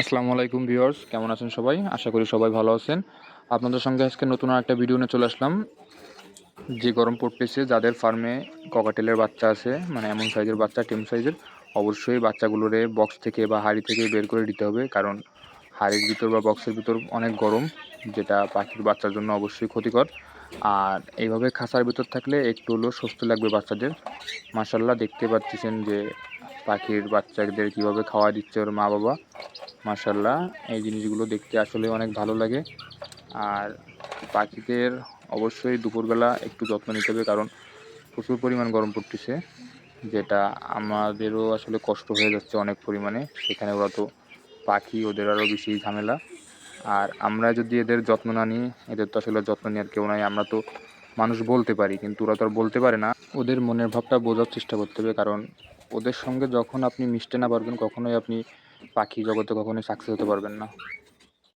আসসালামু আলাইকুম ভিউয়ার্স, কেমন আছেন সবাই? আশা করি সবাই ভালো আছেন। আপনাদের সঙ্গে আজকে নতুন একটা ভিডিও নিয়ে চলে আসলাম। যে গরম পড়তেছে, যাদের ফার্মে ককাটেলের বাচ্চা আছে মানে এমন সাইজের বাচ্চা, টিম সাইজের অবশ্যই বাচ্চাগুলোরে বক্স থেকে বা হাড়ি থেকে বের করে দিতে হবে। কারণ হাড়ির ভিতর বা বক্সের ভিতর অনেক গরম, যেটা পাখির বাচ্চার জন্য অবশ্যই ক্ষতিকর। আর এইভাবে খাঁচার ভিতর থাকলে একটু হলেও স্বস্তি লাগবে বাচ্চাদের। মাসাল্লাহ দেখতে পাচ্ছেন যে পাখির বাচ্চাদের কীভাবে খাওয়া দিচ্ছে ওর মা বাবা মাসাল্লাহ এই জিনিসগুলো দেখতে আসলে অনেক ভালো লাগে। আর পাখিদের অবশ্যই দুপুরবেলা একটু যত্ন নিতে হবে, কারণ প্রচুর পরিমাণ গরম পড়তেছে, যেটা আমাদেরও আসলে কষ্ট হয়ে যাচ্ছে অনেক পরিমাণে। সেখানে ওরা তো পাখি, ওদের আরও বেশি ঝামেলা। আর আমরা যদি এদের যত্ন না নিই, এদের তো আসলে যত্ন নেওয়ার কেউ নাই, আমরা তো মানুষ বলতে পারি, কিন্তু ওরা তো আর বলতে পারে না। ওদের মনের ভাবটা বোঝার চেষ্টা করতে হবে, কারণ ওদের সঙ্গে যখন আপনি মিশতে না পারবেন, কখনোই আপনি পাখি জগতে কখনোই সাকসেস হতে পারবেন না।